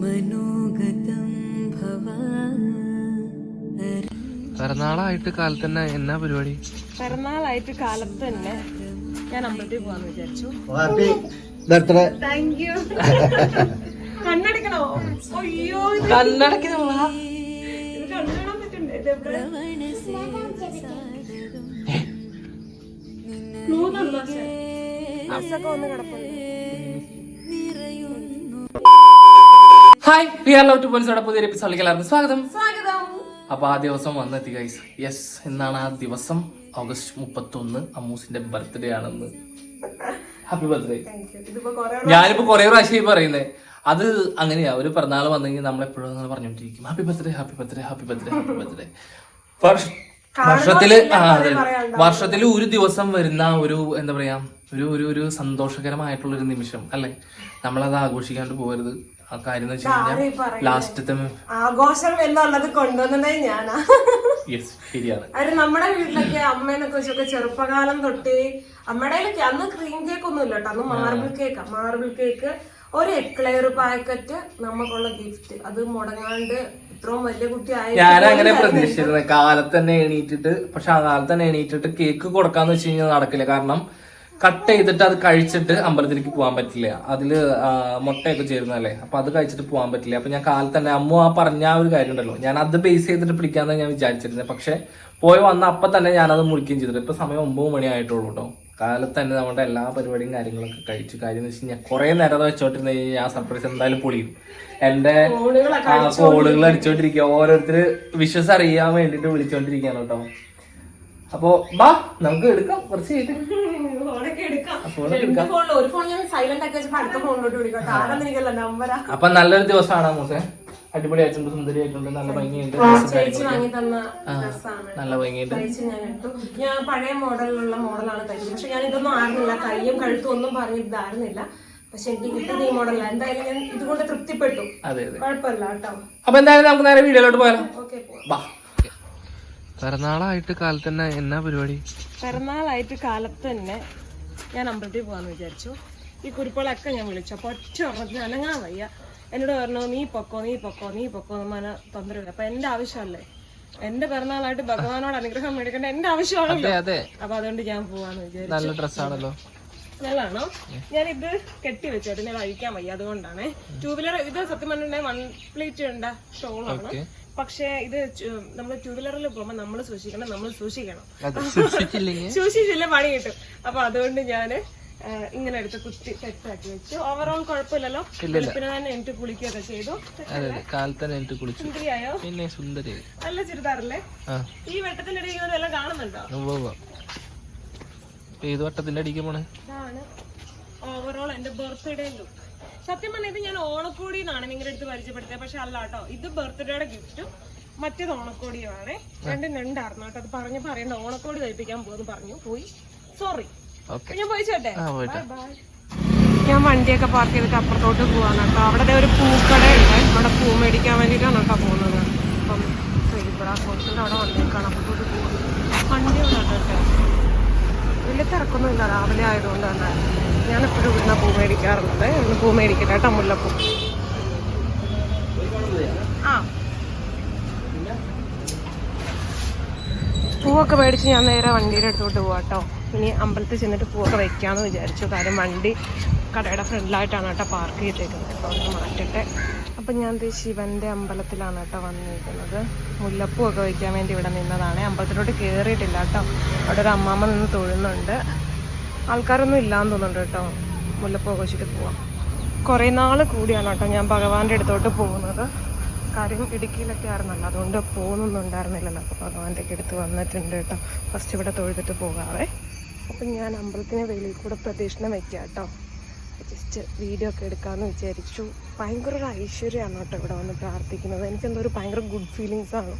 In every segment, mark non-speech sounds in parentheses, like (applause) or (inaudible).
മനോഗതം ഭവ പിറന്നാളായിട്ട് കാലത്ത് തന്നെ എന്നാ പരിപാടി? പിറന്നാളായിട്ട് കാലത്ത് തന്നെ ഞാൻ അമ്പലത്തിൽ പോവാന്ന് വിചാരിച്ചു. താങ്ക് യു കണ്ണടക്കണോ? അയ്യോ ഇത് കണ്ണടക്കി ഇത് ഒന്ന് hi we are love to പോലീസോടെ പുതിയ എപ്പിസോഡിലേക്ക് എല്ലാവർക്കും സ്വാഗതം. സ്വാഗതം. അപ്പൊ ആ ദിവസം വന്നെത്തി ഗൈസ് യെസ് എന്നാണ് ആ ദിവസം? ഓഗസ്റ്റ് മുപ്പത്തി ഒന്ന് അമ്മൂസിന്റെ ബർത്ത്ഡേ ആണെന്ന്. ഹാപ്പി ബർത്ത്ഡേ ഞാനിപ്പോ കൊറേ പ്രാവശ്യമായി പറയുന്നേ. അത് അങ്ങനെയാ. ഒരു പിറന്നാൾ വന്നെങ്കിൽ നമ്മൾ എപ്പോഴും അങ്ങനെ പറഞ്ഞോണ്ടിരിക്കും happy birthday happy birthday happy birthday happy birthday വർഷത്തിൽ ആ അതെ. വർഷത്തിൽ ഒരു ദിവസം വരുന്ന ഒരു എന്താ പറയാ ഒരു ഒരു ഒരു സന്തോഷകരമായിട്ടുള്ള ഒരു നിമിഷം അല്ലെ? നമ്മളത് ആഘോഷിക്കാണ്ട് പോകരുത്. ആ കാര്യം എന്ന് വെച്ച് കഴിഞ്ഞാൽ ലാസ്റ്റത്തെ ആഘോഷം എന്നുള്ളത് കൊണ്ടുവന്നതേ ഞാനാ. യെസ് ശരിയാണ്. അത് നമ്മുടെ വീട്ടിലൊക്കെ അമ്മേനൊക്കെ വെച്ചൊക്കെ ചെറുപ്പകാലം തൊട്ടേ അമ്മയുടെ അന്ന് ക്രീം കേക്ക് ഒന്നും ഇല്ല കേട്ടോ. അന്ന് മാർബിൾ കേക്ക് മാർബിൾ കേക്ക് ഒരു എക്ലെയർ പാക്കറ്റ് നമുക്കുള്ള ഗിഫ്റ്റ് അത് മുടങ്ങാണ്ട് ഇത്രയും വലിയ കുട്ടി ആയി ഞാൻ അങ്ങനെ പ്രതീക്ഷിച്ചിരുന്നത്. കാലത്ത് തന്നെ എണീറ്റിട്ട് പക്ഷെ ആ കാലത്ത് തന്നെ എണീറ്റിട്ട് കേക്ക് കൊടുക്കാന്ന് വെച്ച് കഴിഞ്ഞാൽ നടക്കില്ല. കാരണം കട്ട് ചെയ്തിട്ട് അത് കഴിച്ചിട്ട് അമ്പലത്തിലേക്ക് പോകാൻ പറ്റില്ല. അതിൽ ആ, മുട്ടയൊക്കെ ചേരുന്നതല്ലേ? അപ്പൊ അത് കഴിച്ചിട്ട് പോകാൻ പറ്റില്ല. അപ്പൊ ഞാൻ കാലത്ത് തന്നെ അമ്മു ആ പറഞ്ഞ ആ ഒരു കാര്യം ഉണ്ടല്ലോ. ഞാൻ അത് ബേസ് ചെയ്തിട്ട് പിടിക്കാന്ന് ഞാൻ വിചാരിച്ചിരുന്നത് പക്ഷെ പോയി വന്ന അപ്പൊ തന്നെ ഞാനത് മുറിക്കുകയും ചെയ്തിട്ട്. ഇപ്പൊ സമയം ഒമ്പത് മണി ആയിട്ടുള്ളൂ കേട്ടോ കാലത്ത് തന്നെ നമ്മുടെ എല്ലാ പരിപാടിയും കാര്യങ്ങളൊക്കെ കഴിച്ചു കാര്യം എന്ന് വെച്ച് കഴിഞ്ഞാൽ കുറെ നേരം അത് വെച്ചോണ്ടിരുന്ന കഴിഞ്ഞാൽ ആ സർപ്രൈസ് എന്തായാലും പൊളിയും. എന്റെ ആ കോളുകൾ അടിച്ചോണ്ടിരിക്കുക ഓരോരുത്തർ വിശ്വസ് അറിയാൻ വേണ്ടിട്ട് വിളിച്ചോണ്ടിരിക്കാണ് കേട്ടോ അപ്പൊ ബാ നമുക്ക് എടുക്കാം. കുറച്ച് അപ്പൊ നല്ലൊരു ദിവസമാണ് മൂസെ. അടിപൊളിയായിട്ടുണ്ട് സുന്ദരിയായിട്ടുണ്ട് നല്ല ഭംഗിയുണ്ട്. നല്ല ഭംഗിയുണ്ട്. ഞാൻ പഴയ മോഡലിലുള്ള മോഡലാണ് തയ്ച്ചത്. പക്ഷെ ഞാൻ ഇതൊന്നും ആയിരുന്നില്ല. കയ്യും കഴുത്തും ഒന്നും പറഞ്ഞിട്ടില്ല പക്ഷെ എനിക്ക് കിട്ടുന്ന ഈ മോഡലാണ് എന്തായാലും ഞാൻ ഇതുകൊണ്ട് തൃപ്തിപ്പെട്ടു. കുഴപ്പമില്ല കേട്ടോ. അപ്പൊ എന്തായാലും നമുക്ക് നേരെ വീഡിയോയിലോട്ട് പോയാലോ? ഓക്കെ പോവാം. പിറന്നാളായിട്ട് കാലത്ത് തന്നെ എന്നാ പരിപാടി? പിറന്നാളായിട്ട് കാലത്ത് തന്നെ ഞാൻ അമ്പലത്തിൽ പോകാന്ന് വിചാരിച്ചു. ഈ കുരുപ്പളൊക്കെ ഞാൻ വിളിച്ചു. അപ്പൊ ഒറ്റ ഒരെണ്ണത്തിന് അനങ്ങാൻ വയ്യ. എന്നോട് പറഞ്ഞു നീ പൊക്കോ നീ പൊക്കോ നീ പൊക്കോ എന്ന് മന അപ്പൊ എന്റെ ആവശ്യമല്ലേ? എന്റെ പിറന്നാളായിട്ട് ഭഗവാനോട് അനുഗ്രഹം മേടിക്കേണ്ട എന്റെ ആവശ്യമാണല്ലോ. അതെ അപ്പൊ അതുകൊണ്ട് ഞാൻ പോവാന്ന് വിചാരിച്ചു. നല്ല ഡ്രസ്സാണല്ലോ. നല്ലതാണോ? ഞാനിത് കെട്ടി വെച്ചോട്ടെ ഞാൻ അഴിക്കാൻ വയ്യ. അതുകൊണ്ടാണ്. ടൂ വീലർ ഇത് സത്യം പറഞ്ഞിട്ടുണ്ടെങ്കിൽ വൺ പ്ലേറ്റ് ഉണ്ട ഷോളാണ് പക്ഷേ ഇത് നമ്മൾ ടൂ വീലറിൽ പോകുമ്പോൾ നമ്മൾ സൂക്ഷിക്കണം നമ്മൾ സൂക്ഷിക്കണം. (laughs) സൂക്ഷിച്ചില്ല പണി കിട്ടും. അപ്പൊ അതുകൊണ്ട് ഞാൻ ഇങ്ങനെ എടുത്ത് കുത്തി സെറ്റാക്കി വെച്ചു. ഓവറോൾ കുഴപ്പമില്ലല്ലോ. പിന്നെ തന്നെ എനിക്ക് കുളിക്കുകയൊക്കെ ചെയ്തു. സുന്ദരിയായോ? പിന്നെ സുന്ദരി. നല്ല ചുരിദാറല്ലേ? ഈ വെട്ടത്തിന്റെ ഇടയിൽ ഇതെല്ലാം കാണുന്നുണ്ടോ? ഏത് വട്ടത്തിന്റെ അടിക്കുമ്പോൾ പോണേ? ഓവറോൾ എന്റെ ബർത്ത്ഡേ ലുക്ക് സത്യം പറഞ്ഞാൽ ഇത് ഞാൻ ഓണക്കോടി എന്നാണ് നിങ്ങളുടെ അടുത്ത് പരിചയപ്പെടുത്തിയത്. പക്ഷെ അല്ല കേട്ടോ ഇത് ബർത്ത്ഡേയുടെ ഗിഫ്റ്റും മറ്റേത് ഓണക്കോടിയുമാണ്. രണ്ടും രണ്ടായിരുന്നു കേട്ടോ. അത് പറഞ്ഞ് പറയണ്ട ഓണക്കോടി തയ്പ്പിക്കാൻ പോകുന്നു പറഞ്ഞു. പോയി. സോറി ഞാൻ പോയി ചോട്ടെ ഞാൻ വണ്ടിയൊക്കെ പാർക്ക് ചെയ്തിട്ട് അപ്പുറത്തോട്ട് പോവാണ് കേട്ടോ. അവിടെ ഒരു പൂക്കട ഉണ്ട് അവിടെ പൂ മേടിക്കാൻ വേണ്ടിയിട്ടാണ് കേട്ടോ പോകുന്നത്. അപ്പം ഇവിടെ ഹോട്ടലിന്റെ അവിടെ വണ്ടിയൊക്കെയാണ് അപ്പുറത്തോട്ട് പോകുന്നത് വണ്ടി ഉണ്ട് കേട്ടോ. വലിയ തിരക്കൊന്നുമില്ല. രാവിലെ ആയതുകൊണ്ട് തന്നെ ഞാനെപ്പോഴും ഇവിടുന്ന് പൂ മേടിക്കാറുള്ളത് ഇന്ന് പൂ മേടിക്കട്ടെ കേട്ടോ മുല്ലപ്പൂ. ആ. പൂവൊക്കെ മേടിച്ച് ഞാൻ നേരെ വണ്ടിയുടെ അടുത്തോട്ട് പോവാം കേട്ടോ. ഇനി അമ്പലത്തിൽ ചെന്നിട്ട് പൂവൊക്കെ വെക്കാന്ന് വിചാരിച്ചു. കാര്യം വണ്ടി കടയുടെ ഫ്രണ്ടിലായിട്ടാണ് കേട്ടോ പാർക്ക് ചെയ്തേക്കുന്നത്. അപ്പോൾ ഒന്ന് മാറ്റട്ടെ. അപ്പം ഞാൻ ശിവന്റെ അമ്പലത്തിലാണ് കേട്ടോ വന്നിരിക്കുന്നത്. മുല്ലപ്പൂ ഒക്കെ വയ്ക്കാൻ വേണ്ടി ഇവിടെ നിന്നതാണ്. അമ്പലത്തിലോട്ട് കയറിയിട്ടില്ല കേട്ടോ. അവിടെ ഒരു അമ്മാമ്മ നിന്ന് തൊഴുന്നുണ്ട്. ആൾക്കാരൊന്നും ഇല്ലാന്ന് തോന്നുന്നുണ്ട് കേട്ടോ. മുല്ലപ്പൂ ഒക്കെ വെച്ചിട്ട് പോവാം കുറേ നാൾ കൂടിയാണ് കേട്ടോ ഞാൻ ഭഗവാന്റെ അടുത്തോട്ട് പോകുന്നത്. കാര്യം ഇടുക്കിയിലൊക്കെ ആയിരുന്നല്ലോ. അതുകൊണ്ട് പോകുന്നൊന്നും ഉണ്ടായിരുന്നില്ലല്ലോ. അപ്പോൾ ഭഗവാന്റെ ഒക്കെ അടുത്ത് വന്നിട്ടുണ്ട് കേട്ടോ. ഫസ്റ്റ് ഇവിടെ തൊഴുതിട്ട് പോകാവേ. അപ്പം ഞാൻ അമ്പലത്തിന് വെളിയിൽ കൂടെ പ്രദക്ഷിണം വെക്കാം കേട്ടോ. ജസ്റ്റ് വീഡിയോ ഒക്കെ എടുക്കാമെന്ന് വിചാരിച്ചു. ഭയങ്കര ഒരു ഐശ്വര്യമാണ് കേട്ടോ ഇവിടെ വന്ന് പ്രാർത്ഥിക്കുന്നത്. എനിക്കെന്തോ ഒരു ഭയങ്കര ഗുഡ് ഫീലിങ്സ് ആണ്.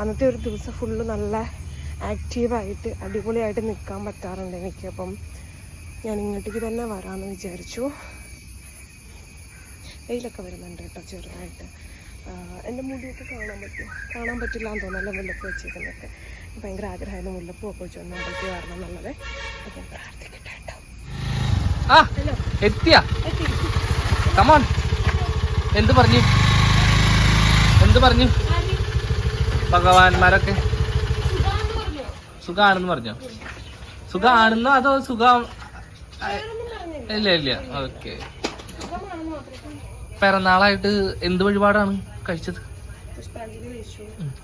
അന്നത്തെ ഒരു ദിവസം ഫുള്ള് നല്ല ആക്റ്റീവായിട്ട് അടിപൊളിയായിട്ട് നിൽക്കാൻ പറ്റാറുണ്ട് എനിക്ക്. അപ്പം ഞാൻ ഇങ്ങോട്ടേക്ക് തന്നെ വരാമെന്ന് വിചാരിച്ചു. വെയിലൊക്കെ വരുന്നുണ്ട് കേട്ടോ ചെറുതായിട്ട്. എന്റെ മുടിയൊക്കെ കാണാൻ പറ്റും കാണാൻ പറ്റില്ല എന്ന് തോന്നുന്നല്ലോ മുല്ലപ്പൂ വെച്ചിരിക്കുന്നൊക്കെ ഭയങ്കര ആഗ്രഹമായിരുന്നു മുല്ലപ്പൂ ഒക്കെ വെച്ചു വന്നാൽ പറ്റി വരണം എന്നുള്ളത് അപ്പം പ്രാർത്ഥിക്കട്ടെ. കേട്ടോ ആ എത്തിയ. കമോൺ എന്ത് പറഞ്ഞു? എന്ത് പറഞ്ഞു? ഭഗവാന്മാരൊക്കെ. സുഖാണെന്ന് പറഞ്ഞോ? സുഖാണെന്നോ അതോ സുഖം ഇല്ല ഇല്ല. ഓക്കെ പിറന്നാളായിട്ട് എന്ത് വഴിപാടാണ് കഴിച്ചത്.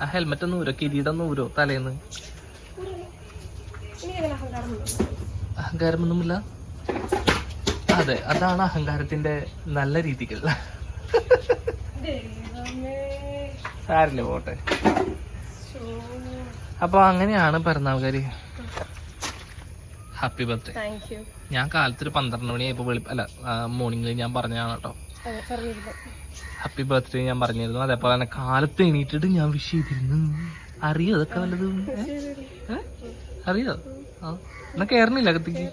ആ ഹെൽമെറ്റ് ഒന്ന് ഊരോ? കിരീടം ഊരോ? തലേന്ന്? അഹങ്കാരമൊന്നുമില്ല? അതെ അതാണ് അഹങ്കാരത്തിന്റെ നല്ല രീതികൾ. സാരില്ല പോട്ടെ. അപ്പൊ അങ്ങനെയാണ് പിറന്നാൾക്കാര്. ഹാപ്പി ബർത്ത്ഡേ ഞാൻ കാലത്ത് ഒരു പന്ത്രണ്ട് മണിയായപ്പോ വെളി അല്ല മോർണിംഗ് ഞാൻ പറഞ്ഞതാണ് കേട്ടോ. ഹാപ്പി ബർത്ത്ഡേ ഞാൻ പറഞ്ഞിരുന്നു. അതേപോലെ തന്നെ കാലത്ത് എണീറ്റിട്ട് ഞാൻ വിഷ് ചെയ്തിരുന്നു. അറിയോ? അതൊക്കെ വല്ലതും? അറിയോ? എന്നാ കേറണില്ല അകത്തേക്ക്?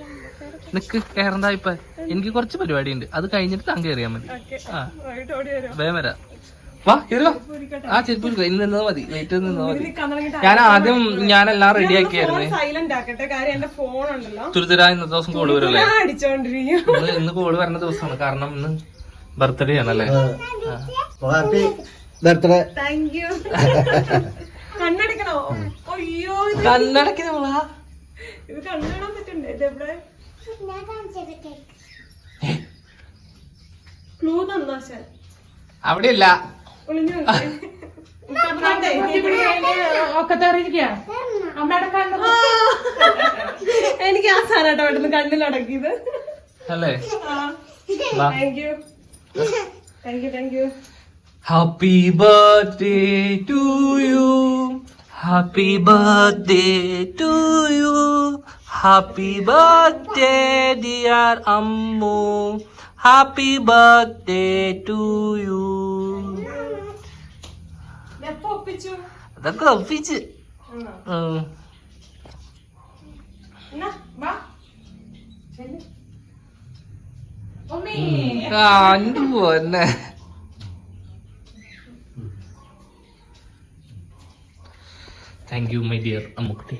നിക്ക് കേറണ്ട ഇപ്പൊ. എനിക്ക് കുറച്ച് പരിപാടി ഉണ്ട് അത് കഴിഞ്ഞിട്ട് താൻ കയറിയാ മതി. ആ. ഓടി വരാം. വേഗം വരാം. വാ കയറി ആ ചെരുപ്പ് ഇനി ഇന്ന് നിന്നാ മതി. വെയിറ്റ് നിന്നത് മതി. ഞാൻ ആദ്യം ഞാനെല്ലാം റെഡി ആക്കിയായിരുന്നു. ഫോൺ സൈലന്റ് ആക്കട്ടെ. കാര്യം എന്റെ ഫോൺ ഉണ്ടല്ലോ. തുരുതുരാ ഇന്നത്തെ ദിവസം കോൾ അടിച്ചോണ്ടിരിക്കും ഇന്ന് ഇന്ന് കോൾ വരുന്ന ദിവസമാണ്. കാരണം ഇന്ന് ബർത്ത്ഡേ ആണല്ലേ കണ്ണടക്കണോ ഹാപ്പി ബർത്ത്ഡേ താങ്ക് യു കണ്ണടിക്കണോ? അയ്യോ ഇത് കണ്ണാൻ പറ്റണ്ടേ? അവിടെയല്ല. എനിക്ക് ആ സാധനട്ടോ പെട്ടെന്ന് കണ്ണിലടക്കിയത് അല്ലേ? വാ. Thank you thank you thank you happy birthday to you happy birthday to you happy birthday dear Ammu happy birthday to you അതൊക്കെ ഒപ്പിച്ച്. കണ്ടു പോന്നെ. Thank you my dear Ammukutty.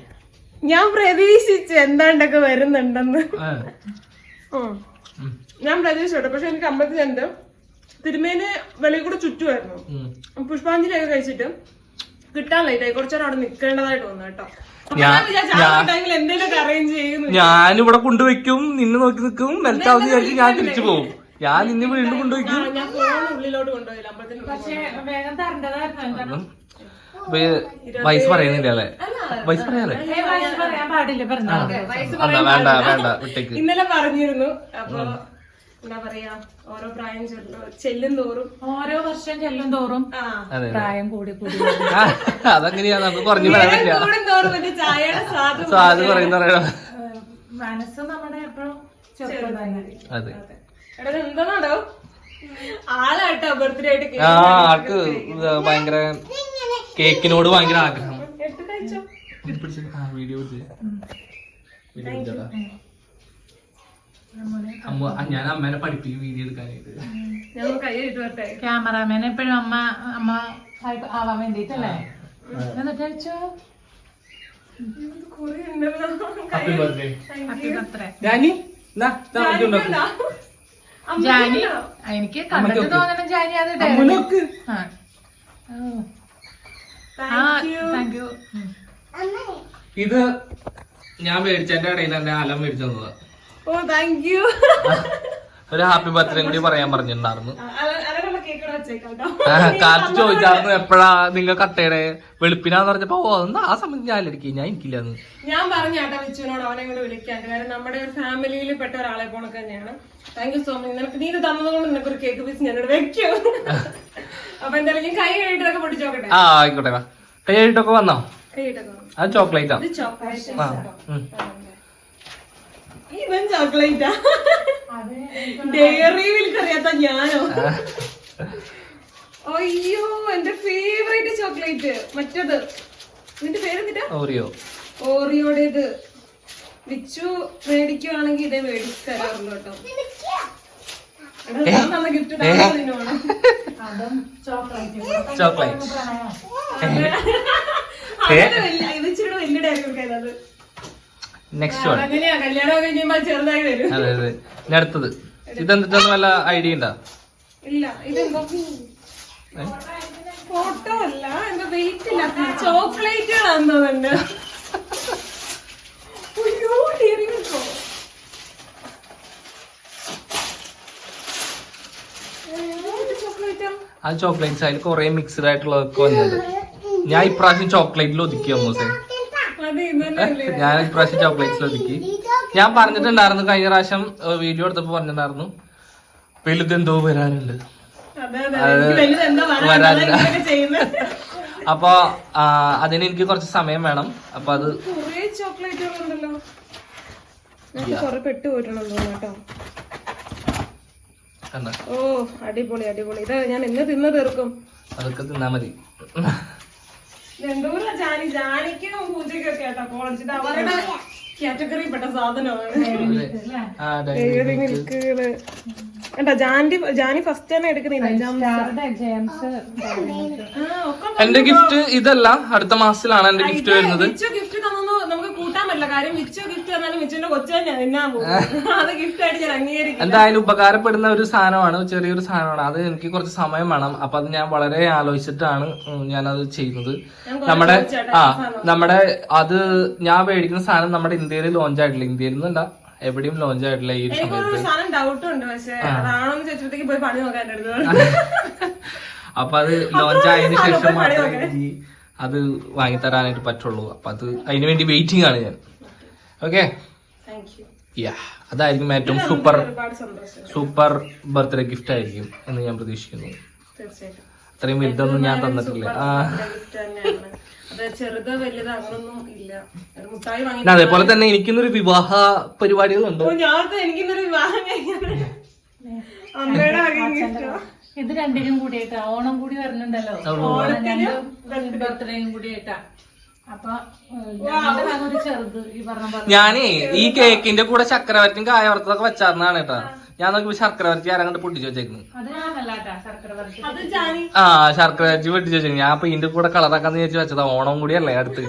ഞാൻ പ്രതീക്ഷിച്ചു എന്താണ്ടൊക്കെ വരുന്നുണ്ടെന്ന്. ഞാൻ പ്രതീക്ഷിച്ചോട്ടെ. പക്ഷെ എനിക്ക് അമ്പലത്തിൽ എന്ത് തിരുമേന് വെളിയിൽ കൂടെ ചുറ്റുമായിരുന്നു. പുഷ്പാഞ്ജലി ഒക്കെ കഴിച്ചിട്ട് കിട്ടാൻ ലൈറ്റായി കുറച്ചേരം അവിടെ നിൽക്കേണ്ടതായിട്ട് വന്നു കേട്ടോ. ഞാനിവിടെ കൊണ്ടുവയ്ക്കും നിന്നെ നോക്കി നിൽക്കും മെൽറ്റാവുന്ന വിചാരിച്ച് ഞാൻ തിരിച്ചു പോകും. ഞാൻ നിന്നെ വീണ്ടും കൊണ്ടുവയ്ക്കും. അപ്പൊ വയസ്സ് പറയുന്നില്ല അല്ലേ? വയസ്സ് പറയാല്ലേ? വയസ്സ് പറയാൻ പാടില്ല പറഞ്ഞാൽ അല്ല വേണ്ട വേണ്ട വിട്ടേക്ക്. ഇന്നലെ പറഞ്ഞിരുന്നു. അപ്പൊ എന്താ പറയാ ഓരോ പ്രായം ചെല്ലും തോറും. ഓരോ വർഷം ചെല്ലും തോറും അതെ പ്രായം കൂടി കൂടി (laughs) അതങ്ങനെയാ? നമുക്ക് കുറഞ്ഞു പറയാൻ സ്വാദ് അത് പറയുന്ന പറയണം മനസ്സ് നമ്മുടെ എപ്പോഴും ചെറുപ്പം അതെ. എന്താണോ? ആളാട്ടോ ബർത്ത്ഡേ ആയിട്ട് ആൾക്ക് ഭയങ്കര കേക്കിനോട് ഭയങ്കര ആഗ്രഹം. വീഡിയോ അമ്മ ഞാൻ അമ്മേനെ പഠിപ്പിക്കും വീഡിയോ എടുക്കാനായിട്ട്. ക്യാമറാമാൻ എപ്പോഴും അമ്മ അമ്മ ആവാൻ വേണ്ടിട്ടല്ലേ എന്നിട്ട് ഉണ്ടാക്കും. ജാനി എനിക്ക് കണ്ടിട്ട് തോന്നണം ജാനി അത് താങ്ക് യു ഇത് ഞാൻ മേടിച്ചതിന്റെ കടയിൽ തന്നെ അലം മേടിച്ചു തന്നതാ. ഓ താങ്ക് യു ഒരു ഹാപ്പി ബർത്ത്ഡേ കൂടി പറയാൻ പറഞ്ഞിട്ടുണ്ടായിരുന്നു അരകുള്ള കേക്ക് വെച്ചേക്കാം കേട്ടോ ആ, കാലത്ത് ചോദിച്ചായിരുന്നു എപ്പോഴാ നിങ്ങൾ കട്ടയുടെ വെളുപ്പിനാന്ന് പറഞ്ഞപ്പോ ആ സമയത്ത് ഞാൻ അടിക്കും ഞാൻ എനിക്കില്ലാന്ന് ഞാൻ പറഞ്ഞ കേട്ടോ വിച്ചുവിനോട് അവനെ കൂടെ വിളിക്കാൻ കാരണം നമ്മുടെ ഒരു ഫാമിലിയിൽ പെട്ട ഒരാളെ പോണൊക്കെ തന്നെയാണ്. താങ്ക് യു സോ മച്ച് നിനക്ക് നീ ഇത് തന്നതുകൊണ്ട് നിനക്ക് ഒരു കേക്ക് പീസ് ഞാനിവിടെ വെക്കും. അപ്പൊ എന്തായാലും ഞാൻ കൈ കഴിയിട്ടൊക്കെ പൊട്ടിച്ചോക്കട്ടെ ആ ആയിക്കോട്ടെ വാ. കൈ ആയിട്ടൊക്കെ വന്നോ? അത് ചോക്ലേറ്റാ ആ. ഇവൻ ചോക്ലേറ്റാ ഡയറി മിൽക്ക് അറിയാത്ത ഞാനോ? അയ്യോ എന്റെ ഫേവറേറ്റ് ചോക്ലേറ്റ് മറ്റത്? നിന്റെ പേരെന്തിട്ടാ? ഓറിയോ ഓറിയോടേത് വിച്ചു മേടിക്കുവാണെങ്കിൽ ഇതേ മേടിച്ചു തരാറുള്ളൂ കേട്ടോ ഗിഫ്റ്റ് ചോക്ലേറ്റ് നെക്സ്റ്റ് വൺ കല്യാണം കഴിഞ്ഞാൽ ചെറുതായി വരും. അതെ അതെ. അടുത്തത്. ഇതെന്തിട്ടൊന്നും വല്ല ഐഡിയ ഉണ്ടോ? ഇല്ല ഇതെന്തോ ഫോട്ടോ അല്ല എന്താ വെയിറ്റ് ഇല്ല. ചോക്ലേറ്റുകളാന്ന് തോന്നുന്നുണ്ട് അയ്യോ, ഡയറി മിൽക്കോ? ചോക്ലേറ്റാ? ആ? ചോക്ലേറ്റ്സ് അതിൽ കുറെ മിക്സ്ഡ് ആയിട്ടുള്ളതൊക്കെ വന്നത് ഞാൻ ഇപ്രാവശ്യം ചോക്ലേറ്റിൽ ഒതുക്കി അമ്മൂസേ? ഞാൻ ഇപ്രാവശ്യം ചോക്ലേറ്റ്സിൽ ഒതുക്കി. ഞാൻ പറഞ്ഞിട്ടുണ്ടായിരുന്നു കഴിഞ്ഞ പ്രാവശ്യം വീഡിയോ എടുത്തപ്പോ പറഞ്ഞിട്ടുണ്ടായിരുന്നു. വലുതെന്തോ വരാനില്ല. ചെയ്യുന്നത്. അപ്പൊ അതിന് എനിക്ക് കുറച്ച് സമയം വേണം. അപ്പൊ അത് ഓ അടിപൊളി അടിപൊളി. ഇത് ഞാൻ ഇന്ന് തിന്ന് തീർക്കും. അതൊക്കെ തിന്നാ മതി. ജാനി? ജാനിക്കും പൂജയ്ക്കും ഒക്കെ കേട്ടോ കോളേജ് ഇത് അവരുടെ കാറ്റഗറി സാധനമാണ്. ജാനി ജാനി ഫസ്റ്റ് തന്നെ എടുക്കുന്നില്ല എന്റെ ഗിഫ്റ്റ് ഇതല്ല അടുത്ത മാസത്തിലാണ് എന്റെ ഗിഫ്റ്റ് വരുന്നത്. ഗിഫ്റ്റ് തന്നു നമുക്ക് കൂട്ടാൻ പറ്റില്ല. കാര്യം വിച്ചു ഗിഫ്റ്റ് തന്നാലും വിച്ചുവിന്റെ കൊച്ചു തന്നെ തിന്നാൻ പോകും അത് ഗിഫ്റ്റ് ആയിട്ട് ഞാൻ അംഗീകരിക്കും എന്തായാലും ഉപകാരപ്പെടുന്ന ഒരു സാധനമാണ് ചെറിയൊരു സാധനമാണ്. അത് എനിക്ക് കുറച്ച് സമയം വേണം. അപ്പൊ അത് ഞാൻ വളരെ ആലോചിച്ചിട്ടാണ് ഞാൻ അത് ചെയ്യുന്നത്. നമ്മുടെ ആ നമ്മുടെ അത് ഞാൻ മേടിക്കുന്ന സാധനം നമ്മുടെ ഇന്ത്യയിൽ ലോഞ്ച് ആയിട്ടില്ല. ഇന്ത്യയിൽ നിന്നല്ല എവിടെയും ലോഞ്ച് ആയിട്ടില്ല ഈ ഒരു സാധനം ഡൗട്ട് ഉണ്ട് പക്ഷെ ചോദിച്ചപ്പോഴത്തേക്ക് പോയി പണി നോക്കാൻ (laughs) അപ്പൊ അത് ലോഞ്ച് ആയതിനു ശേഷം മാത്രമേ അത് വാങ്ങിത്തരാനായിട്ട് പറ്റുള്ളൂ. അപ്പൊ അത് അതിനു വേണ്ടി വെയിറ്റിംഗ് ആണ് ഞാൻ. ഓക്കെ യാ അതായിരിക്കും ഏറ്റവും സൂപ്പർ സൂപ്പർ ബർത്ത്ഡേ ഗിഫ്റ്റ് ആയിരിക്കും എന്ന് ഞാൻ പ്രതീക്ഷിക്കുന്നു. തീർച്ചയായിട്ടും. അത്രയും വലുതൊന്നും ഞാൻ തന്നിട്ടില്ല. ആ. തന്നെയാണ്. അത് ചെറുത് വലുത് അങ്ങനൊന്നും ഇല്ല. മുട്ടായി വാങ്ങി പിന്നെ അതേപോലെ തന്നെ എനിക്കിന്നൊരു വിവാഹ പരിപാടികളുണ്ട്? ഇത് രണ്ടിനും കൂടിയായിട്ടാ. ഓണം കൂടി വരുന്നുണ്ടല്ലോ. രണ്ടും ബർത്ത്ഡേയും കൂടിയായിട്ടാ. ഞാനേ ഈ കേക്കിന്റെ കൂടെ ചക്രവർത്തിയും കായവർത്തതൊക്കെ വെച്ചാർന്നാണ് കേട്ടാ. ഞാൻ നോക്കിയപ്പോ ശർക്കര വരട്ടി ആരാണ്ട് കണ്ട് പൊട്ടിച്ചു വെച്ചേക്കുന്നു? ആ ശർക്കര വരട്ടി പൊട്ടിച്ചു വെച്ചേക്കുന്നു. ഞാൻ അപ്പൊ ഇതിന്റെ കൂടെ കളറാക്കാന്ന് വിചാരിച്ചു വെച്ചതാ. ഓണം കൂടിയല്ലേ അടുത്ത്.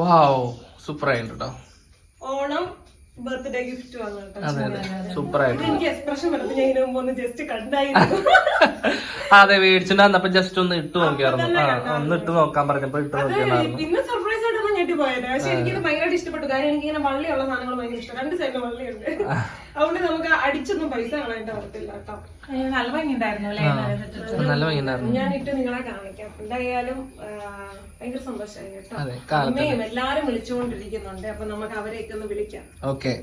വാവ് സൂപ്പർ ആയിട്ട് കേട്ടോ ഓണം ബർത്ത്ഡേ ഗിഫ്റ്റ്. അതെ (laughs) മേടിച്ചിട്ട് ജസ്റ്റ് ഒന്ന് ഇട്ട് നോക്കിയായിരുന്നു. ആ ഒന്ന് ഇട്ട് നോക്കാൻ പറഞ്ഞപ്പോ ഇട്ട് നോക്കിയായിരുന്നു ആയിട്ടാണ് പോയത് പക്ഷെ എനിക്കിത് ഭയങ്കരമായിട്ട് ഇഷ്ടപ്പെട്ടു. കാര്യം എനിക്ക് ഇങ്ങനെ വള്ളിയുള്ള സാധനങ്ങൾ ഭയങ്കര ഇഷ്ടം. രണ്ട് സൈഡിൽ വള്ളിയുണ്ട് അതുകൊണ്ട് നമുക്ക് അടിച്ചൊന്നും പൈസ കളയേണ്ട വരത്തില്ല കേട്ടോ. നല്ല ഭംഗിയുണ്ടായിരുന്നു അല്ലേ? നല്ല ഭംഗിയുണ്ടായിരുന്നു. ഞാൻ ഇട്ട് നിങ്ങളെ കാണിക്കാം. എന്തായാലും ഭയങ്കര സന്തോഷമായി കേട്ടോ. അമ്മയും എല്ലാരും വിളിച്ചുകൊണ്ടിരിക്കുന്നുണ്ട്. അപ്പൊ നമുക്ക് അവരെയൊക്കെ ഒന്ന് വിളിക്കാം. ഓക്കെ.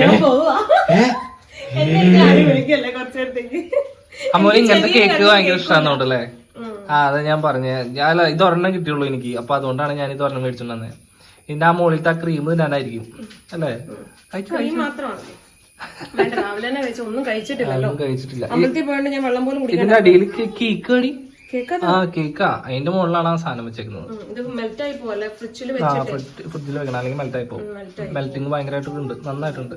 ഞാൻ പോവാ. എന്നെ ആരും വിളിക്കല്ലേ കുറച്ചു നേരത്തേക്ക്? അമ്മോന് ഇങ്ങനത്തെ കേക്ക് ഭയങ്കര ഇഷ്ടമാണെന്നോണ്ടല്ലേ ആ അതെ ഞാൻ പറഞ്ഞ. ഞാൻ ഇത് ഒരെണ്ണം കിട്ടിയുള്ളൂ എനിക്ക്. അപ്പൊ അതുകൊണ്ടാണ് ഞാൻ ഇത് ഒരെണ്ണം മേടിച്ചോണ്ടെ ഇതിന്റെ ആ മുകളിലത്തെ ആ ക്രീം ഞാനായിരിക്കും അല്ലേ? ഒന്നും കഴിച്ചിട്ടില്ല. ഇതിന്റെ അടിയിൽ കേക്ക് കടി ആ കേക്കാ. അതിന്റെ മുകളിലാണ് ആ സാധനം വെച്ചേക്കുന്നത്. ഫ്രിഡ്ജിൽ വെക്കണം. അല്ലെങ്കിൽ മെൽറ്റ് ആയി പോകും മെൽറ്റിങ് ഭയങ്കരമായിട്ടുണ്ട് നന്നായിട്ടുണ്ട്.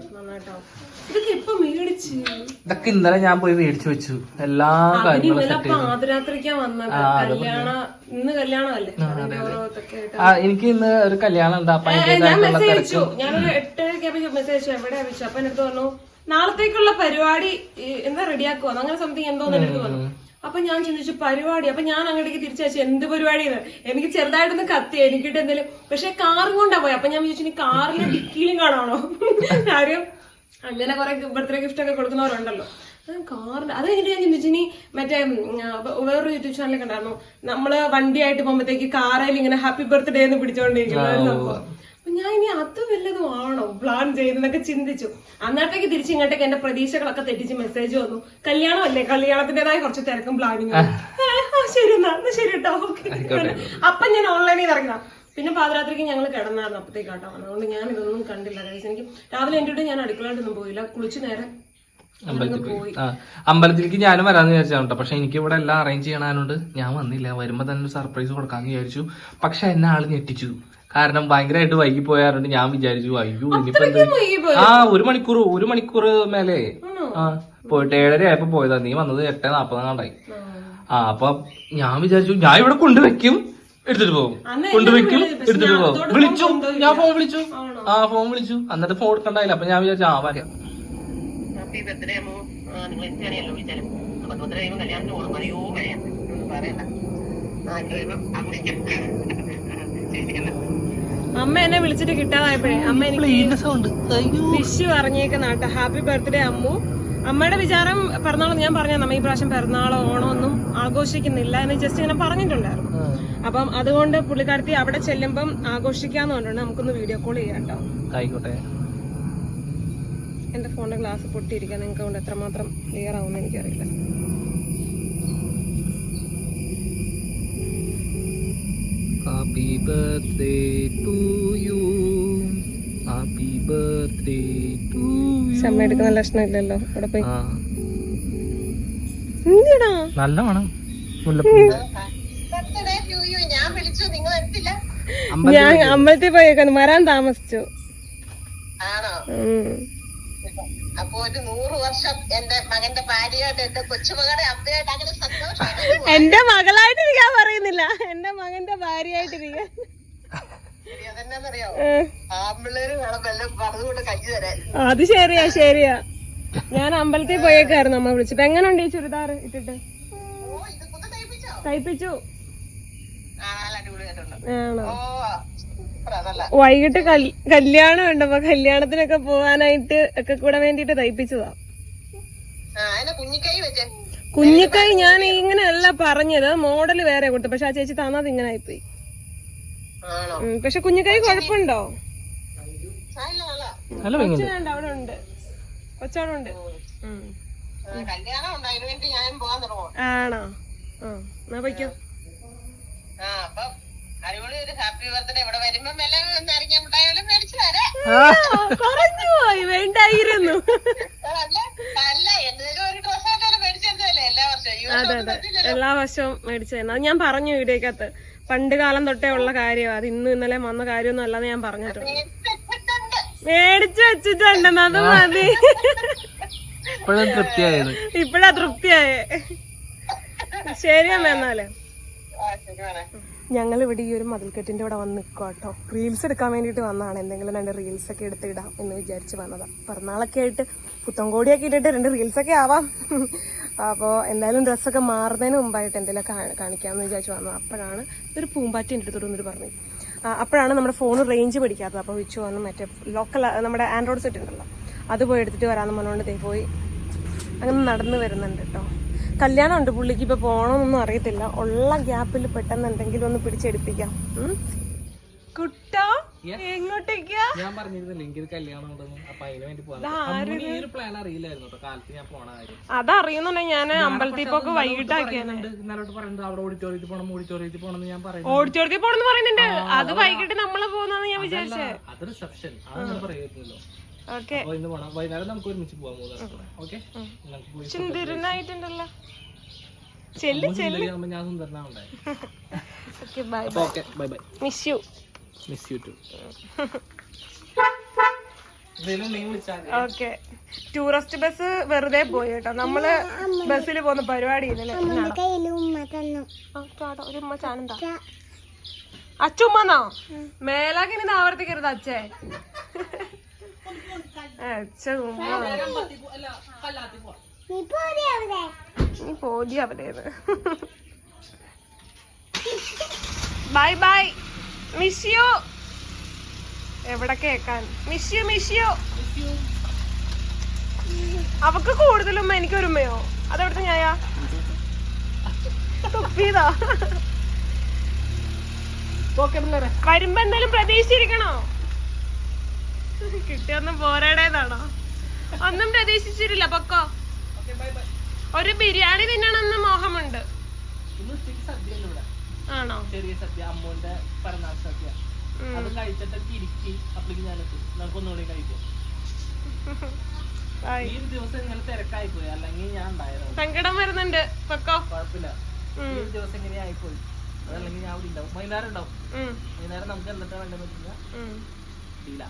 ഇതൊക്കെ ഇന്നലെ ഞാൻ പോയി മേടിച്ചു വെച്ചു. എല്ലാ കാര്യങ്ങളും എനിക്ക് ഇന്ന് ഒരു കല്യാണം ഉണ്ട്. അപ്പൊ പറഞ്ഞു നാളത്തേക്കുള്ള പരിപാടി എന്താ റെഡിയാക്കുവോ അങ്ങനെ സംതിങ് എന്തോ പറഞ്ഞു. അപ്പൊ ഞാൻ ചിന്തിച്ചു പരിപാടി? അപ്പൊ ഞാൻ അങ്ങോട്ടേക്ക് തിരിച്ചയച്ചു എന്ത് പരിപാടിയാണ്? എനിക്ക് ചെറുതായിട്ടൊന്ന് കത്തി എനിക്കിട്ട് എന്തെങ്കിലും പക്ഷെ കാറും കൊണ്ടാ പോയി. അപ്പൊ ഞാൻ വിചാരിച്ചു കാറിന് ഡിക്കിയിലും കാണാണോ? (laughs) കാര്യം അങ്ങനെ കുറെ ബർത്ത്ഡേ ഗിഫ്റ്റ് ഒക്കെ കൊടുക്കുന്നവരുണ്ടല്ലോ. കാറിന് അത് കഴിഞ്ഞിട്ട് ഞാൻ ചിന്തിച്ചിനി മറ്റേ വേറൊരു യൂട്യൂബ് ചാനലൊക്കെ ഉണ്ടായിരുന്നു. നമ്മൾ വണ്ടിയായിട്ട് പോകുമ്പോഴത്തേക്ക് കാറയിൽ ഇങ്ങനെ ഹാപ്പി ബർത്ത്ഡേ എന്ന് പിടിച്ചോണ്ടിരിക്കുന്ന അപ്പൊ ഞാൻ ഇനി അത് വല്ലതും ആണോ പ്ലാൻ ചെയ്തെന്നൊക്കെ ചിന്തിച്ചു. അന്നേരത്തേക്ക് തിരിച്ച് ഇങ്ങോട്ടേക്ക് എന്റെ പ്രതീക്ഷകളൊക്കെ തെറ്റിച്ച് മെസ്സേജ് വന്നു. കല്യാണം അല്ലേ കല്യാണത്തിന്റേതായ കുറച്ച് തിരക്കും പ്ലാനിങ് ശരി എന്നാ. ശരി കേട്ടോ. ഓക്കെ. അപ്പൊ ഞാൻ ഓൺലൈനിൽ ഇറങ്ങാം പിന്നെ പാതിരാത്രിക്ക് ഞങ്ങൾ കിടന്നായിരുന്നു അപ്പത്തേക്കാട്ടോ അതുകൊണ്ട് ഞാൻ ഇതൊന്നും കണ്ടില്ല. കഴിച്ച് എനിക്ക് രാവിലെ എന്റെ ഞാൻ അടുക്കളായിട്ടൊന്നും പോയില്ല. കുളിച്ച് നേരെ അമ്പലത്തിൽ പോയി. ആ അമ്പലത്തിലേക്ക് ഞാനും വരാന്ന് വിചാരിച്ചാണ് കേട്ടോ. പക്ഷെ എനിക്ക് ഇവിടെ എല്ലാം അറേഞ്ച് ചെയ്യണമെന്നുണ്ട് ഞാൻ വന്നില്ല. വരുമ്പോ തന്നെ ഒരു സർപ്രൈസ് കൊടുക്കാന്ന് വിചാരിച്ചു. പക്ഷെ എന്നെ ആൾ ഞെട്ടിച്ചു. കാരണം ഭയങ്കരമായിട്ട് വൈകി പോയാറുണ്ട് ഞാൻ വിചാരിച്ചു അയ്യോ ഇനിയിപ്പോ ആ ഒരു മണിക്കൂർ ഒരു മണിക്കൂർ മേലെ. ആ പോയിട്ട് ഏഴര ആയപ്പോ പോയതാ. നീ വന്നത് എട്ട് നാപ്പതാണ്ടായി ആ അപ്പൊ ഞാൻ വിചാരിച്ചു ഞാൻ ഇവിടെ കൊണ്ടുവെക്കും. എടുത്തിട്ട് പോകും. കൊണ്ടുവയ്ക്കും കൊണ്ടുവെക്കും എടുത്തിട്ട് പോകും. വിളിച്ചു. ഞാൻ ഫോൺ വിളിച്ചു. ആ ഫോൺ വിളിച്ചു. എന്നിട്ട് ഫോൺ എടുക്കണ്ടായില്ല. അപ്പൊ ഞാൻ വിചാരിച്ചു ആ വരാം. അമ്മോ. പറയോ അമ്മ എന്നെ വിളിച്ചിട്ട് കിട്ടാതായപ്പോഴേ അമ്മ എനിക്ക് വിഷു അറിഞ്ഞേക്കുന്നാട്ടെ ഹാപ്പി ബർത്ത്ഡേ അമ്മു. അമ്മയുടെ വിചാരം പിറന്നാളെന്ന് ഞാൻ പറഞ്ഞ നമ്മ ഈ പ്രാവശ്യം പിറന്നാളോ ഓണോ ഒന്നും ആഘോഷിക്കുന്നില്ല എന്ന് ജസ്റ്റ് ഇങ്ങനെ പറഞ്ഞിട്ടുണ്ടായിരുന്നു. അപ്പം അതുകൊണ്ട് പുള്ളിക്കാരത്തി അവിടെ ചെല്ലുമ്പം ആഘോഷിക്കാന്ന് പറഞ്ഞിട്ടുണ്ട്. നമുക്കൊന്ന് വീഡിയോ കോൾ ചെയ്യാം കേട്ടോ ആയിക്കോട്ടെ എന്റെ ഫോണിന്റെ ഗ്ലാസ് പൊട്ടിയിരിക്കാൻ നിങ്ങൾക്ക് കൊണ്ട് എത്രമാത്രം ക്ലിയർ ആവുമെന്ന് എനിക്കറിയില്ല. Happy birthday to you happy birthday to ക്ഷമ എടുക്കുന്ന ലക്ഷണമില്ലല്ലോ അവിടെ പോയി. നല്ല മണം ഞാൻ വിളിച്ചു. നിങ്ങൾ എടുത്തില്ല ഞാൻ അമ്പലത്തിൽ പോയേക്കാന്ന് വരാൻ താമസിച്ചു. ആണോ? ഉം. അപ്പൊ ഒരു നൂറ് വർഷം എന്റെ മകന്റെ ഭാര്യയായിട്ട് എന്റെ കൊച്ചുമകളുടെ അമ്മയായിട്ട് അങ്ങനെ സന്തോഷം എന്റെ മകളായിട്ടിരിക്കാൻ പറയുന്നില്ല. എന്റെ മകന്റെ ഭാര്യയായിട്ടിരിക്കാൻ. അത് ശരിയാ ശരിയാ. ഞാൻ അമ്പലത്തിൽ പോയേക്കായിരുന്നു അമ്മ വിളിച്ചപ്പോ എങ്ങനെയുണ്ട് ഈ ചുരിദാർ ഇട്ടിട്ട്? തയ്പ്പിച്ചോ? ആണോ? വൈകിട്ട് കല്യാണം ഉണ്ട് അപ്പൊ കല്യാണത്തിനൊക്കെ പോവാനായിട്ട് ഒക്കെ കൂടെ വേണ്ടിട്ട് തയ്പ്പിച്ചതാ. കുഞ്ഞിക്കൈ ഞാൻ ഇങ്ങനെയല്ല പറഞ്ഞത് മോഡൽ വേറെ കൊടുത്തു പക്ഷെ ആ ചേച്ചി തന്നത് ഇങ്ങനെ ആയിപ്പോയി. പക്ഷെ കുഞ്ഞിക്കൈ കുഴപ്പമുണ്ടോ? അവിടെ ഉണ്ട്. കൊച്ചവിടെ ഉണ്ട്. കല്യാണം ഉണ്ട് അതിന് വേണ്ടി ഞാൻ പോകാൻ തുടങ്ങും. ആണോ? ആ എന്നാ പൊയ്ക്കോ. കുറഞ്ഞു പോയി വേണ്ടായിരുന്നു. അല്ല അല്ല എന്തെങ്കിലും ഒരു ഡ്രസ് ആയിട്ടാണ് എല്ലാ വർഷവും. ഈ അതെ അതെ. എല്ലാ വർഷവും മേടിച്ചു ഞാൻ പറഞ്ഞു വീഡിയോക്കകത്ത്. പണ്ട് കാലം തൊട്ടേ ഉള്ള കാര്യമാണ് അത് ഇന്ന് ഇന്നലെ വന്ന കാര്യമൊന്നും അല്ലെന്ന് ഞാൻ പറഞ്ഞിട്ടുണ്ട്. മേടിച്ചു വെച്ചിട്ടുണ്ടെന്ന് അത് മതി. ഇപ്പോഴും തൃപ്തിയായേ. എന്നാൽ. ശരി മോനെ. ഞങ്ങൾ ഇവിടെ ഈ ഒരു മതിൽക്കെട്ടിന്റെ ഇവിടെ വന്ന് നിൽക്കുക കേട്ടോ. റീൽസ് എടുക്കാൻ വേണ്ടിയിട്ട് വന്നതാണ്. എന്തെങ്കിലും രണ്ട് റീൽസൊക്കെ എടുത്തിടാം എന്ന് വിചാരിച്ച് വന്നതാണ് പിറന്നാളൊക്കെ ആയിട്ട് പുത്തൻകോടിയൊക്കെ ഇട്ടിട്ട് രണ്ട് റീൽസൊക്കെ ആവാം. അപ്പോൾ എന്തായാലും ഡ്രസ്സൊക്കെ മാറുന്നതിന് മുമ്പായിട്ട് എന്തെങ്കിലും കാണിക്കാമെന്ന് വിചാരിച്ച് വന്നത്. അപ്പോഴാണ് ഒരു പൂമ്പാറ്റി എന്റെ അടുത്തോട് വന്നിട്ട് പറഞ്ഞു അപ്പോഴാണ് നമ്മുടെ ഫോൺ റേഞ്ച് പിടിക്കാത്തത്. അപ്പോൾ വിളിച്ചു വന്ന് മറ്റേ ലോക്കൽ നമ്മുടെ ആൻഡ്രോയിഡ് സെറ്റ് ഉണ്ടല്ലോ. അത് പോയി എടുത്തിട്ട് വരാമെന്ന് പറഞ്ഞുകൊണ്ട് ദേ പോയി. അങ്ങനെ നടന്നു വരുന്നുണ്ട് കേട്ടോ. കല്യാണം ഉണ്ട് പുള്ളിക്ക് ഇപ്പൊ പോകണമെന്നൊന്നും അറിയത്തില്ല. ഉള്ള ഗ്യാപ്പിൽ പെട്ടെന്ന് എന്തെങ്കിലും ഒന്ന് പിടിച്ചെടുപ്പിക്കാം? കുട്ടാ എങ്ങോട്ടേക്കാ? ഞാൻ പറഞ്ഞിരുന്നില്ല കല്യാണം അതറിയുന്നുണ്ടെങ്കിൽ ഞാൻ അമ്പലത്തിൽ പോക്ക് വൈകിട്ടാക്കിയാണ് ഓഡിറ്റോറിയത്തിൽ പോണെന്ന് പറയുന്നുണ്ട്. അത് വൈകിട്ട് നമ്മൾ പോകുന്ന ഞാൻ വിചാരിച്ചേ. അത് റിസപ്ഷൻ വൈകുന്നേരം നമുക്ക് ഒരുമിച്ച് പോവാം ഓക്കെ? ചിന്തിരനായിട്ടുണ്ടല്ലോ ഞാൻ സുന്ദരനാവുണ്ടായി (laughs) ഓക്കെ ബൈ അപ്പൊ okay bye bye. Miss you miss you too. Okay. Tourist bus വെറുതെ പോയി കേട്ടോ. നമ്മൾ ബസ്സിൽ പോകുന്ന പരിപാടി അച്ചുമ്മന്നോ മേലാക്കിനി ഇത് ആവർത്തിക്കരുത് അച്ഛേ. നീ പോതി അവിടേന്ന്. Bye bye. മിസ് യു എവിടെ കേക്കാൻ? മിസ് യു മിസ് യു അവക്ക് കൂടുതലും എനിക്കൊരുമയോ അതെവിടുത്തെ ഞായാ തുപ്പിയതാ. വരുമ്പോ എന്തായാലും പ്രതീക്ഷിച്ചിരിക്കണോ? കിട്ടിയൊന്നും പോരാടേതാണോ ഒന്നും പ്രതീക്ഷിച്ചിട്ടില്ല പൊക്കോ. ഒരു ബിരിയാണി തിന്നണമെന്ന് മോഹമുണ്ട്. ആണോ? ചെറിയ സദ്യ അമ്മൂന്റെ പിറന്നാൾ സദ്യ. അത് കഴിച്ചിട്ടൊക്കെ ഇരിക്കി അപ്പോഴേക്കും ഞാനെത്തും നമുക്ക് ഒന്നുകൂടി കഴിക്കാം. ഈ ഒരു ദിവസം ഇങ്ങനെ തിരക്കായി പോയി അല്ലെങ്കിൽ ഞാൻ ഉണ്ടായിരുന്നു സങ്കടം വരുന്നുണ്ട്. പൊക്കോ. കുഴപ്പമില്ല. ഈ ഒരു ദിവസം ഇങ്ങനെ ആയിപ്പോയി. അതല്ലെങ്കിൽ ഞാൻ അവിടെ ഉണ്ടാവും. വൈകുന്നേരം ഉണ്ടാവും. വൈകുന്നേരം നമുക്ക് എന്തൊക്കെ വേണ്ടെന്ന് വെച്ചാൽ ഉം. ഇല്ല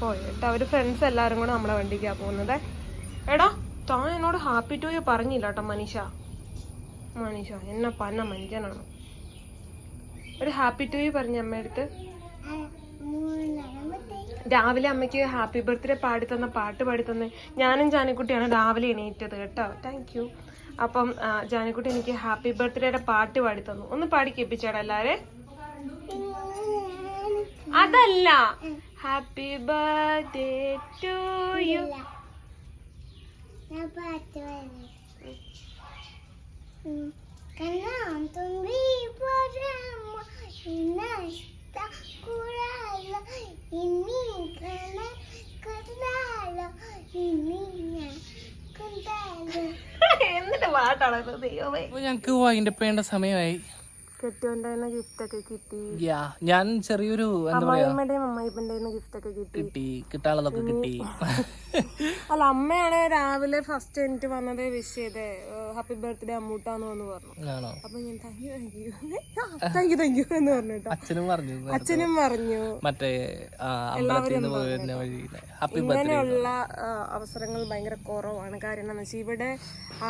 പോയി കേട്ടോ അവർ ഫ്രണ്ട്സ് എല്ലാരും കൂടെ നമ്മളെ വണ്ടിക്കാ പോകുന്നത്. എടാ താൻ എന്നോട് ഹാപ്പി ടു യു പറഞ്ഞില്ല കേട്ടോ മനീഷ. മനീഷ എന്നെ പന്ന മനുഷ്യനാണ്. ഒരു ഹാപ്പി ടു യു പറഞ്ഞ അമ്മയടുത്ത് രാവിലെ അമ്മയ്ക്ക് ഹാപ്പി ബർത്ത്ഡേ പാടി തന്ന പാട്ട് പാടി ഞാനും ജാനിക്കുട്ടിയാണ് രാവിലെ എണീറ്റത് കേട്ടോ. താങ്ക് യു അപ്പം ജാനിക്കുട്ടി എനിക്ക് ഹാപ്പി ബർത്ത്ഡേയുടെ പാട്ട് പാടി തന്നു. ഒന്ന് പാടി കേൾപ്പിച്ചാടാ എല്ലാരെ. അതല്ല. ഹാപ്പി ബർത്ത്ഡേ ടു യു എന്നിട്ട് പാട്ടാണല്ലോ ദൈവമേ. വൈൻഡ് അപ്പ് ചെയ്യേണ്ട സമയമായി. കെട്ടുകൊണ്ടേ ഗിഫ്റ്റ് ഒക്കെ കിട്ടി. യാ ഞാൻ ചെറിയൊരു എന്താ പറയാ? അമ്മായിമ്മയുടെയും അമ്മായിപ്പന്റെയും ഗിഫ്റ്റ് ഒക്കെ കിട്ടി. കിട്ടി കിട്ടാനുള്ളതൊക്കെ കിട്ടി. (laughs) അല്ല അമ്മയാണ് രാവിലെ ഫസ്റ്റ് എനിക്ക് വന്നത് വിഷ് ചെയ്തേ ഹാപ്പി ബർത്ത്ഡേ അമ്മൂട്ടാന്ന് വന്ന് പറഞ്ഞു. ആണോ? അപ്പൊ ഞാൻ thank you thank you thank you thank you എന്ന് പറഞ്ഞു കേട്ടോ. അച്ഛനും പറഞ്ഞു അച്ഛനും പറഞ്ഞു. മറ്റേ എല്ലാവരും അമ്പലത്തിൽ പോയിരുന്ന ഹാപ്പി ഇങ്ങനെയുള്ള അവസരങ്ങൾ ഭയങ്കര കുറവാണ്. കാര്യം എന്താണെന്ന് വെച്ചാൽ ഇവിടെ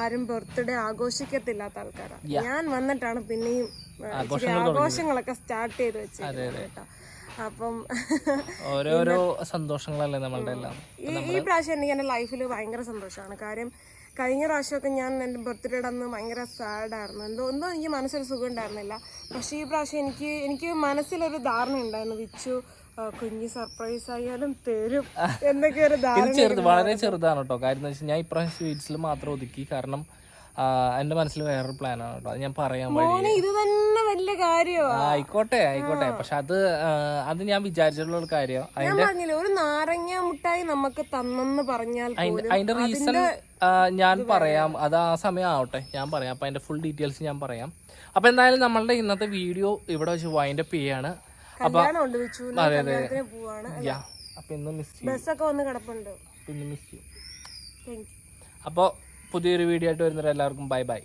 ആരും ബർത്ത്ഡേ ആഘോഷിക്കത്തില്ലാത്ത ആൾക്കാരാണ് ഞാൻ വന്നിട്ടാണ് പിന്നെയും ആഘോഷങ്ങളൊക്കെ സ്റ്റാർട്ട് ചെയ്ത് വെച്ചത് കേട്ടോ. അപ്പം ഓരോരോ സന്തോഷങ്ങളല്ലേ നമ്മളുടെ എല്ലാം. ഈ പ്രാവശ്യം എനിക്ക് എന്റെ ലൈഫിൽ ഭയങ്കര സന്തോഷമാണ്. കാര്യം കഴിഞ്ഞ പ്രാവശ്യമൊക്കെ ഞാൻ എന്റെ ബർത്ത്ഡേ അന്ന് ഭയങ്കര സാഡായിരുന്നു എന്തോ ഒന്നും എനിക്ക് മനസ്സിൽ സുഖം ഉണ്ടായിരുന്നില്ല. പക്ഷേ ഈ പ്രാവശ്യം എനിക്ക് എനിക്ക് മനസ്സിലൊരു ധാരണ ഉണ്ടായിരുന്നു. വിച്ചു കുഞ്ഞ് സർപ്രൈസ് ആയാലും തരും എന്നൊക്കെ ഒരു ധാരണ വളരെ ചെറുതാണ് കേട്ടോ. കാര്യം ഞാൻ ഇപ്രാവശ്യം സ്വീറ്റ്സിൽ മാത്രം ഒതുക്കി. കാരണം എന്റെ മനസ്സിൽ വേറൊരു പ്ലാനാണ് കേട്ടോ അത് ഞാൻ പറയാൻ മോനെ ഇത് തന്നെ വലിയ കാര്യമാണ് ആയിക്കോട്ടെ ആയിക്കോട്ടെ. പക്ഷെ അത് അത് ഞാൻ വിചാരിച്ചിട്ടുള്ള ഒരു കാര്യം ഞാൻ പറഞ്ഞില്ല ഒരു നാരങ്ങ മുട്ടായി നമുക്ക് തന്നെന്ന് പറഞ്ഞാൽ അതിന്റെ റീസൺ ഞാൻ പറയാം. അത് ആ സമയം ആവട്ടെ. ഞാൻ പറയാം. അപ്പൊ അതിന്റെ ഫുൾ ഡീറ്റെയിൽസ് ഞാൻ പറയാം. അപ്പൊ എന്തായാലും നമ്മളുടെ ഇന്നത്തെ വീഡിയോ ഇവിടെ വെച്ച് വൈൻഡ് അപ്പ് ചെയ്യാണ്. അപ്പൊ അതെ അതെ അപ്പൊ ഇന്ന് മിസ് ചെയ്യും ബസ്സൊക്കെ വന്ന് കിടപ്പുണ്ട്. ഇന്ന് മിസ് ചെയ്യും അപ്പോൾ പുതിയൊരു വീഡിയോ ആയിട്ട് വരുന്നവരെല്ലാവർക്കും ബൈ ബൈ.